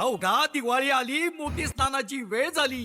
धावघा दिवाळी आली मोठी स्नानाची वेळ झाली.